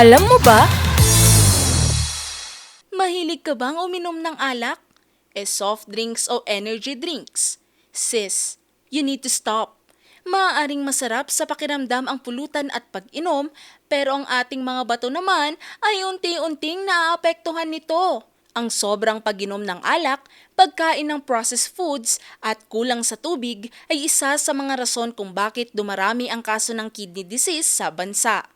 Alam mo ba? Mahilig ka bang uminom ng alak? E soft drinks o energy drinks? Sis, you need to stop. Maaaring masarap sa pakiramdam ang pulutan at pag-inom, pero ang ating mga bato naman ay unti-unting naaapektuhan nito. Ang sobrang pag-inom ng alak, pagkain ng processed foods at kulang sa tubig ay isa sa mga rason kung bakit dumarami ang kaso ng kidney disease sa bansa.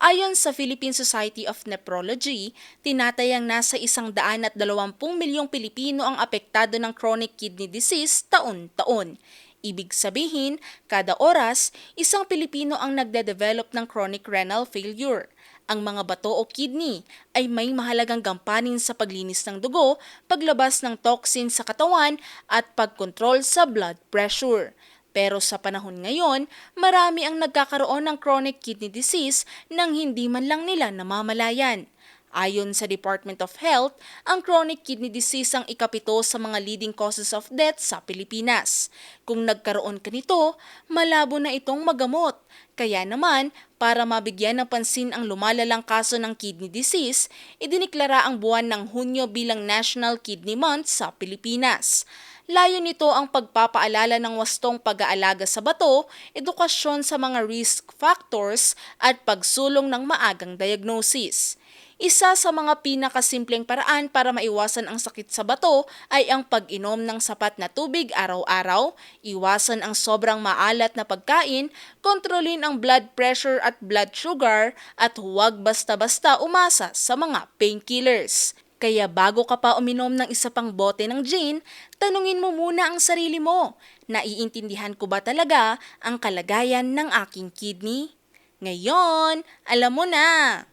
Ayon sa Philippine Society of Nephrology, tinatayang nasa isang daan at dalawampung milyong Pilipino ang apektado ng chronic kidney disease taon-taon. Ibig sabihin, kada oras, isang Pilipino ang nagde-develop ng chronic renal failure. Ang mga bato o kidney ay may mahalagang gampanin sa paglinis ng dugo, paglabas ng toxin sa katawan at pagkontrol sa blood pressure. Pero sa panahon ngayon, marami ang nagkakaroon ng chronic kidney disease nang hindi man lang nila namamalayan. Ayon sa Department of Health, ang chronic kidney disease ang ikapito sa mga leading causes of death sa Pilipinas. Kung nagkaroon ka nito, malabo na itong magamot. Kaya naman, para mabigyan ng pansin ang lumalalang kaso ng kidney disease, idiniklara ang buwan ng Hunyo bilang National Kidney Month sa Pilipinas. Layo nito ang pagpapaalala ng wastong pag-aalaga sa bato, edukasyon sa mga risk factors at pagsulong ng maagang diagnosis. Isa sa mga pinakasimpleng paraan para maiwasan ang sakit sa bato ay ang pag-inom ng sapat na tubig araw-araw, iwasan ang sobrang maalat na pagkain, kontrolin ang blood pressure at blood sugar, at huwag basta-basta umasa sa mga painkillers. Kaya bago ka pa uminom ng isa pang bote ng gin, tanungin mo muna ang sarili mo, naiintindihan ko ba talaga ang kalagayan ng aking kidney? Ngayon, alam mo na!